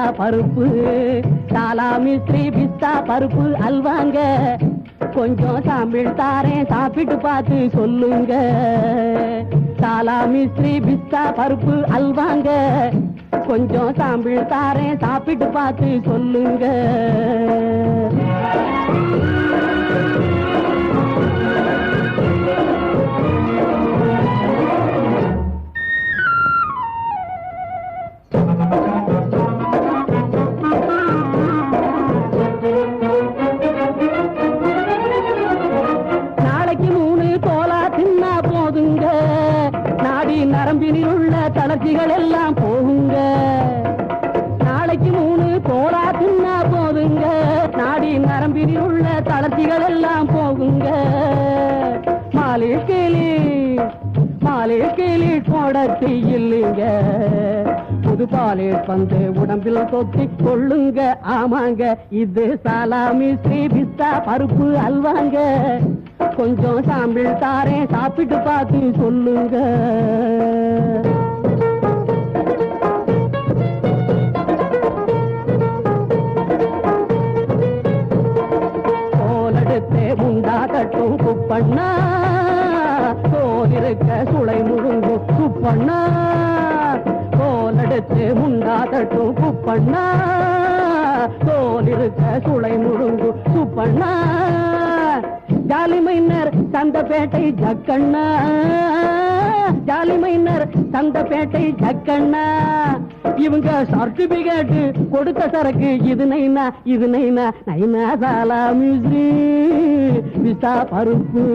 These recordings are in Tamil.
பிஸ்தா பருப்பு. சாலா மிஸ்திரி பிஸ்தா பருப்பு அல்வாங்க. கொஞ்சம் சாம்பிள் தாரேன் சாப்பிட்டு பார்த்து சொல்லுங்க. சாலா மிஸ்திரி பிஸ்தா பருப்பு அல்வாங்க. கொஞ்சம் சாம்பிள் தாரேன் சாப்பிட்டு பார்த்து சொல்லுங்க. நாடி உள்ள தளர்ச்சிகள் எல்லாம் போகுங்க. நாளைக்கு மூணு கோலா தின்னா போதுங்க. நாடி நரம்பினில் உள்ள தளர்ச்சிகள் எல்லாம் போகுங்க. மாலிஷ் கேலி மாலிஷ் கேலி போட இல்லைங்க. புது பாலே வந்து உடம்பில் தொத்தி கொள்ளுங்க. ஆமாங்க இது சாலாமி ஸ்ரீபிஸ்தா பருப்பு அல்வாங்க. கொஞ்சம் சாம்பிள் தாரேன் சாப்பிட்டு பார்த்து சொல்லுங்க. கோலெடுத்தே முண்டா தட்டும் குப்பண்ணா கோல் இருக்க சுளை முழுங்கும் குப்பண்ணா கோலெடுத்து முண்டா தட்டும் குப்பண்ணா கோல் இருக்க சுளை முழு jolly minor minor Jakkanna. Jolly minor minor Jakkanna. இவங்க சர்டிபிகேட் கொடுத்த சரக்கு இது நைனா இது நைனா நைனா சாலா மிஸ்ரி விசா பருப்பு.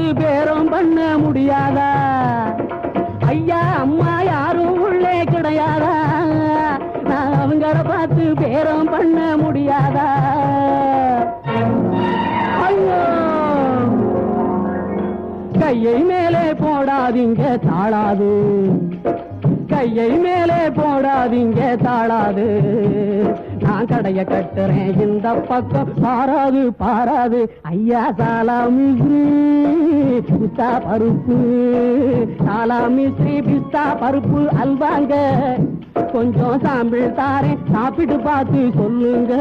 அவங்கள பேரம் பண்ண முடியாதா? ஐயா அம்மா யாரும் உள்ளே கிடையாதா? நான் அவங்கள பார்த்து பேரம் பண்ண முடியாதா? ஐயோ! கையை மேலே போடாதீங்க தாழாது கையை மேலே போடாதீங்க தாளாது. நான் கடைய கட்டுறேன் இந்த பக்கம் பாராது பாராது. ஐயா சாலாமிஸ்ரீ பிஸ்தா பருப்பு. சாலாமிஸ்ரீ பிஸ்தா பருப்பு அல்வாங்க. கொஞ்சம் சாம்பிள் தாரேன் சாப்பிட்டு பார்த்து சொல்லுங்க.